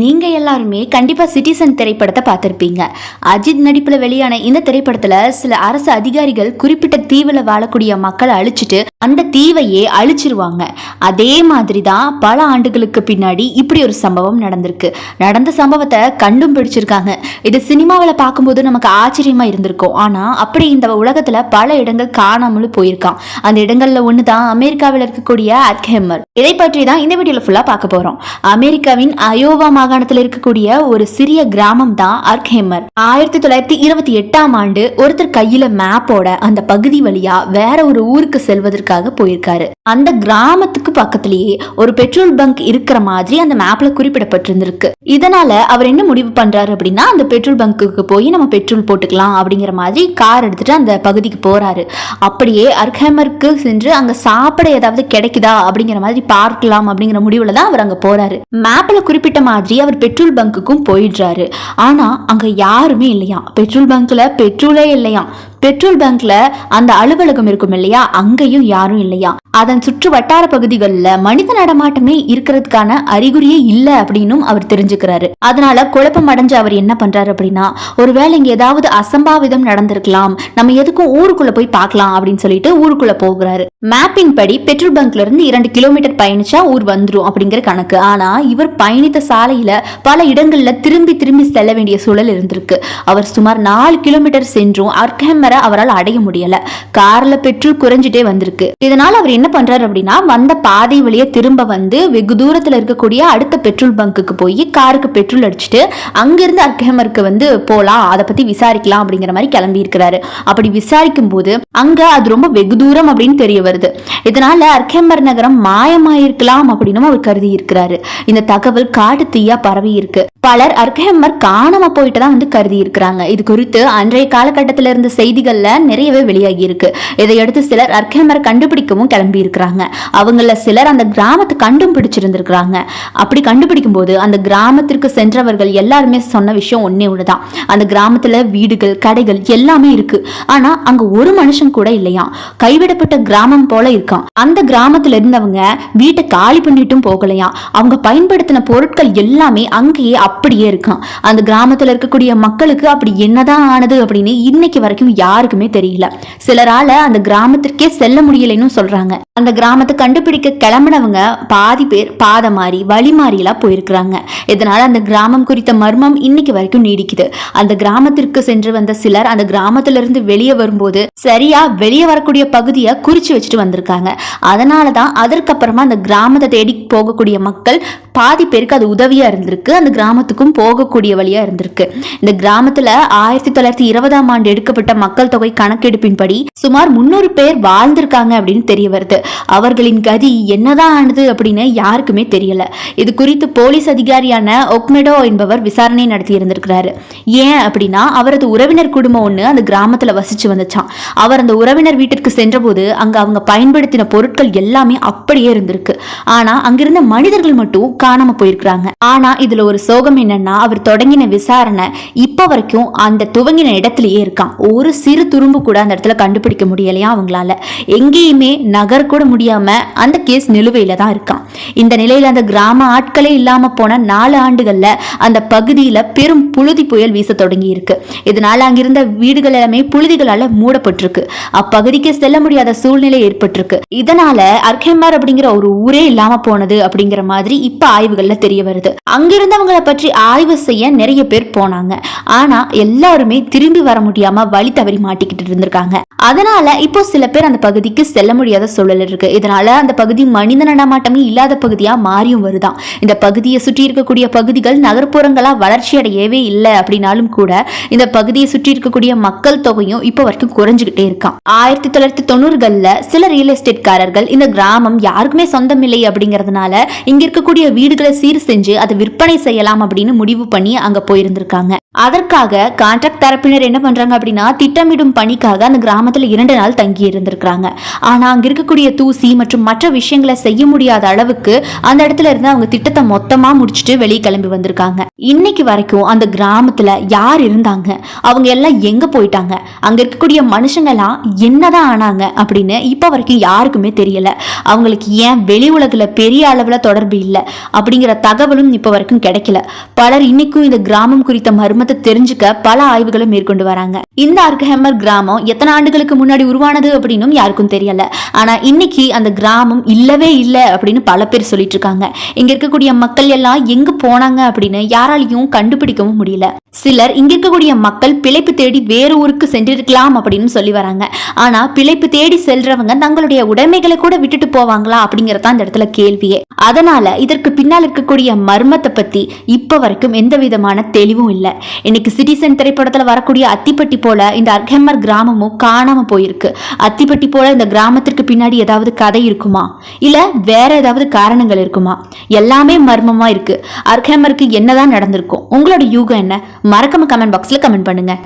நீங்க எல்லாருமே கண்டிப்பா சிட்டிசன் திரைப்படத்தை பார்த்திருப்பீங்க. அஜித் நடிப்புல வெளியான இந்த திரைப்படத்துல சில அரசு அதிகாரிகள் குறிப்பிட்ட தீவுல வாழக்கூடிய மக்களை அழிச்சிட்டு அந்த தீவையே அழிச்சிருவாங்க. அதே மாதிரி தான் பல ஆண்டுகளுக்கு பின்னாடி இப்படி ஒரு சம்பவம் நடந்திருக்கு. நடந்த சம்பவத்தை கண்டும் பிடிச்சிருக்காங்க. இது சினிமாவில் பார்க்கும்போது நமக்கு ஆச்சரியமா இருந்திருக்கும். ஆனா அப்படி இந்த உலகத்துல பல இடங்கள் காணாமலும் போயிருக்கான் அந்த இடங்கள்ல ஒன்று தான் அமெரிக்காவில் இருக்கக்கூடிய அட்ஹெம்மர் இதை பற்றி தான் இந்த வீடியோல ஃபுல்லா பார்க்க போறோம். அமெரிக்காவின் அயோவா மாகாணத்தில் இருக்கக்கூடிய ஒரு சிறிய கிராமம் தான் அர்க்ஹெமர். ஆயிரத்தி தொள்ளாயிரத்தி இருபத்தி எட்டாம் ஆண்டு ஒருத்தர் கையில மேப்போட அந்த பகுதி வழியா வேற ஒரு ஊருக்கு செல்வதற்காக போயிருக்காரு. அந்த கிராமத்துக்கு பக்கத்திலேயே ஒரு பெட்ரோல் பங்க் இருக்கிற மாதிரி அந்த மேப்ல குறிப்பிடப்பட்டிருந்திருக்கு. இதனால அவர் என்ன முடிவு பண்றாரு அப்படின்னா அந்த பெட்ரோல் பங்குக்கு போய் நம்ம பெட்ரோல் போட்டுக்கலாம் அப்படிங்கிற மாதிரி கார் எடுத்துட்டு அந்த பகுதிக்கு போறாரு. அப்படியே அர்க்ஹெமருக்கு சென்று அங்க சாப்பிட ஏதாவது கிடைக்குதா அப்படிங்கிற மாதிரி பார்க்கலாம் அப்படிங்கிற முடிவுல தான் அவர் அங்க போறாரு. மேப்ல குறிப்பிட்ட மாதிரி அவர் பெட்ரோல் பங்குக்கும் போயிடுறாரு. ஆனா அங்க யாருமே இல்லையா? பெட்ரோல் பங்க்ல பெட்ரோலே இல்லையா? பெட்ரோல் பங்க்ல அந்த அலுவலகம் இருக்கும் இல்லையா? அங்கேயும் யாரும் இல்லையா? அதன் சுற்று வட்டார பகுதிகளில் மனித நடமாட்டமே இருக்கிறதுக்கான அறிகுறியே இல்லை அப்படின்னும் அவர் தெரிஞ்சுக்கிறாரு. அதனால குழப்பம் அடைஞ்ச அவர் என்ன பண்றாரு அப்படின்னா ஒருவேளை இங்க ஏதாவது அசம்பாவிதம் நடந்திருக்கலாம் நம்ம எதுக்கும் ஊருக்குள்ள போய் பார்க்கலாம் அப்படின்னு சொல்லிட்டு ஊருக்குள்ள போகிறாரு. மேப்பின் படி பெட்ரோல் பங்க்ல இருந்து இரண்டு கிலோமீட்டர் பயணிச்சா ஊர் வந்துரும் அப்படிங்கிற கணக்கு. ஆனா இவர் பயணித்த சாலையில பல இடங்கள்ல திரும்பி திரும்பி செல்ல வேண்டிய சூழல் இருந்திருக்கு. அவர் சுமார் நாலு கிலோமீட்டர் சென்றும் அர்கஹெம்மரை அவரால் அடைய முடியல. கார்ல பெட்ரோல் குறைஞ்சிட்டே வந்திருக்கு. இதனால அவர் என்ன பண்றாரு அப்படின்னா வந்த பாதை வழியே திரும்ப வந்து வெகு தூரத்துல இருக்கக்கூடிய அடுத்த பெட்ரோல் பங்குக்கு போய் காருக்கு பெட்ரோல் அடிச்சுட்டு அங்கிருந்து அர்கஹெமருக்கு வந்து போலாம் அதை பத்தி விசாரிக்கலாம் அப்படிங்கிற மாதிரி கிளம்பி இருக்கிறாரு. அப்படி விசாரிக்கும் போது அங்க அது ரொம்ப வெகு தூரம் அப்படின்னு தெரிய வருது. இதனால அர்கெம்பர் நகரம் மாயமாயிருக்கலாம் அப்படின்னு அவர் கருதி இருக்கிறாரு. இந்த தகவல் காட்டு தீயா பரவி இருக்கு. பலர் அர்கெம்மர் காணாம போயிட்டு தான் வந்து கருதி இருக்கிறாங்க. இது குறித்து அன்றைய காலகட்டத்தில் இருந்த செய்திகள்ல நிறையவே வெளியாகி இருக்கு. இதையடுத்து சிலர் அர்கெம்மர் கண்டுபிடிக்கவும் கிளம்பி இருக்கிறாங்க அவங்கள சிலர் அந்த கிராமத்தை கண்டும் பிடிச்சிருந்திருக்கிறாங்க. அப்படி கண்டுபிடிக்கும் போது அந்த கிராமத்திற்கு சென்றவர்கள் எல்லாருமே சொன்ன விஷயம் ஒன்னே ஒண்ணுதான். அந்த கிராமத்துல வீடுகள் கடைகள் எல்லாமே இருக்கு. ஆனா அங்க ஒரு மனுஷன் கூட இல்லையா கைவிடப்பட்ட கிராமம் போல இருக்கான் அந்த கிராமத்துல இருந்தவங்க வீட்டை காலி பண்ணிட்டும் போகலையா அவங்க பயன்படுத்தின பொருட்கள் எல்லாமே அங்கேயே அப்படியே இருக்கான் அந்த கிராமத்துல இருக்கக்கூடிய மக்களுக்கு அப்படி என்னதான் ஆனது அப்படின்னு இன்னைக்கு வரைக்கும் யாருக்குமே தெரியல. சிலரால அந்த கிராமத்திற்கே செல்ல முடியலைன்னு சொல்றாங்க. அந்த கிராமத்தை கண்டுபிடிக்க கிளம்பினவங்க பாதி பேர் பாதை மாறி வழி மாறியெல்லாம் போயிருக்கிறாங்க. இதனால அந்த கிராமம் குறித்த மர்மம் இன்னைக்கு வரைக்கும் நீடிக்குது. அந்த கிராமத்திற்கு சென்று வந்த சிலர் அந்த கிராமத்துல இருந்து வெளியே வரும்போது சரியா வெளியே வரக்கூடிய பகுதியை குறிச்சு வச்சுட்டு வந்திருக்காங்க. அதனால தான் அதற்கப்புறமா அந்த கிராமத்தை தேடி போகக்கூடிய மக்கள் பாதி பேருக்கு அது உதவியா இருந்திருக்கு. அந்த கிராமத்துக்கும் போகக்கூடிய வழியா இருந்திருக்கு. இந்த கிராமத்துல ஆயிரத்தி தொள்ளாயிரத்தி இருபதாம் ஆண்டு எடுக்கப்பட்ட மக்கள் தொகை கணக்கெடுப்பின்படி சுமார் முன்னூறு பேர் வாழ்ந்திருக்காங்க அப்படின்னு தெரிய வருது. அவர்களின் கதி என்னதான் ஆனது அப்படின்னு யாருக்குமே தெரியல. இது குறித்து போலீஸ் அதிகாரியான ஒக்மெடோ என்பவர் விசாரணை நடத்தி இருந்திருக்கிறாரு. ஏன் அப்படின்னா அவரது உறவினர் குடும்பம் ஒன்று அந்த கிராமத்தில் வசிச்சு வந்துச்சான் அவர் அந்த உறவினர் வீட்டிற்கு சென்றபோது அங்க அவங்க பயன்படுத்தின பொருட்கள் எல்லாமே அப்படியே இருந்திருக்கு. ஆனா அங்கிருந்த மனிதர்கள் மட்டும் காணாம போயிருக்கிறாங்க. ஆனா இதுல ஒரு சோகம் என்னன்னா அவர் தொடங்கின விசாரணை இப்ப வரைக்கும் அந்த துவங்கின இடத்துலயே இருக்கான் ஒரு சிறு துரும்பு கூட அந்த இடத்துல கண்டுபிடிக்க முடியலையா அவங்களால. எங்கேயுமே நகர் நகரக்கூட முடியாம அந்த கேஸ் நிலுவையில தான் இருக்கான். இந்த நிலையில அந்த கிராம ஆட்களே இல்லாம போன நாலு ஆண்டுகள்ல அந்த பகுதியில பெரும் புழுதி புயல் வீச தொடங்கி இருக்கு. இதனால அங்கிருந்த வீடுகள் எல்லாமே புழுதிகளால மூடப்பட்டிருக்கு. அப்பகுதிக்கு செல்ல முடியாத சூழ்நிலை ஏற்பட்டிருக்கு. இதனால அர்கேமார் அப்படிங்கிற ஒரு ஊரே இல்லாம போனது அப்படிங்கிற மாதிரி இப்ப ஆய்வுகள்ல தெரிய வருது. அங்கிருந்தவங்களை பற்றி ஆய்வு செய்ய நிறைய பேர் போனாங்க. ஆனா எல்லாருமே திரும்பி வர முடியாம வழி தவறி மாட்டிக்கிட்டு இருந்திருக்காங்க. அதனால இப்போ சில பேர் அந்த பகுதிக்கு செல்ல முடியாத சூழல் இருக்கு. இதனால அந்த பகுதி மனித நடமாட்டமே இல்லாத பகுதியா மாறியும் வருதான் இந்த பகுதியை சுற்றி இருக்கக்கூடிய பகுதிகள் நகர்ப்புறங்களா வளர்ச்சி அடையவே இல்லை அப்படின்னாலும் கூட இந்த பகுதியை சுற்றி இருக்கக்கூடிய மக்கள் தொகையும் இப்போ வரைக்கும் குறைஞ்சுக்கிட்டே இருக்கான் ஆயிரத்தி தொள்ளாயிரத்தி தொண்ணூறுகள்ல சில ரியல் எஸ்டேட்காரர்கள் இந்த கிராமம் யாருக்குமே சொந்தமில்லை அப்படிங்கறதுனால இங்க இருக்கக்கூடிய வீடுகளை சீர் செஞ்சு அதை விற்பனை செய்யலாம் அப்படின்னு முடிவு பண்ணி அங்க போயிருந்திருக்காங்க. அதற்காக கான்ட்ராக்ட் தரப்பினர் என்ன பண்றாங்க அப்படின்னா திட்டமிடும் பணிக்காக அந்த கிராமத்துல இரண்டு நாள் தங்கி இருந்திருக்கிறாங்க ஆனா அங்க இருக்கக்கூடிய தூசி மற்றும் மற்ற விஷயங்களை செய்ய முடியாத அளவுக்கு அந்த இடத்துல இருந்து அவங்க திட்டத்தை மொத்தமா முடிச்சுட்டு வெளியே கிளம்பி வந்திருக்காங்க. இன்னைக்கு வரைக்கும் அந்த கிராமத்துல யார் இருந்தாங்க? அவங்க எல்லாம் எங்க போயிட்டாங்க? அங்க இருக்கக்கூடிய மனுஷங்க எல்லாம் என்னதான் ஆனாங்க அப்படின்னு இப்ப வரைக்கும் யாருக்குமே தெரியல. அவங்களுக்கு ஏன் வெளி உலகில் பெரிய அளவுல தொடர்பு இல்லை அப்படிங்கிற தகவலும் இப்ப வரைக்கும் கிடைக்கல. பலர் இன்னைக்கும் இந்த கிராமம் குறித்த மர்ம மர்மத்தை தெரிஞ்சுக்க பல ஆய்வுகளை மேற்கொண்டு வராங்க. இந்த அர்கஹெமர் கிராமம் எத்தனை ஆண்டுகளுக்கு முன்னாடி உருவானது அப்படின்னும் யாருக்கும் தெரியல. ஆனா இன்னைக்கு அந்த கிராமம் இல்லவே இல்லை அப்படின்னு பல பேர் சொல்லிட்டு இருக்காங்க. இங்க இருக்கக்கூடிய மக்கள் எல்லாம் எங்க போனாங்க அப்படின்னு யாராலையும் கண்டுபிடிக்கவும் முடியல. சிலர் இங்க இருக்கக்கூடிய மக்கள் பிழைப்பு தேடி வேறு ஊருக்கு சென்றிருக்கலாம் அப்படின்னு சொல்லி வராங்க. ஆனா பிழைப்பு தேடி செல்றவங்க தங்களுடைய உடைமைகளை கூட விட்டுட்டு போவாங்களா அப்படிங்கறத அந்த இடத்துல கேள்வியே. அதனால இதற்கு பின்னால் இருக்கக்கூடிய மர்மத்தை பத்தி இப்ப வரைக்கும் எந்த விதமான தெளிவும் இல்லை. இன்னைக்கு சிட்டிசன் திரைப்படத்துல வரக்கூடிய அத்திப்பட்டி போல இந்த அர்கெம்மர் கிராமமும் காணாம போயிருக்கு. அத்திப்பட்டி போல இந்த கிராமத்திற்கு பின்னாடி ஏதாவது கதை இருக்குமா? இல்ல வேற ஏதாவது காரணங்கள் இருக்குமா? எல்லாமே மர்மமா இருக்கு. அர்கெம்மருக்கு என்னதான் நடந்திருக்கும்? உங்களோட யூகம் என்ன? மறக்காம கமெண்ட் பாக்ஸ்ல கமெண்ட் பண்ணுங்க.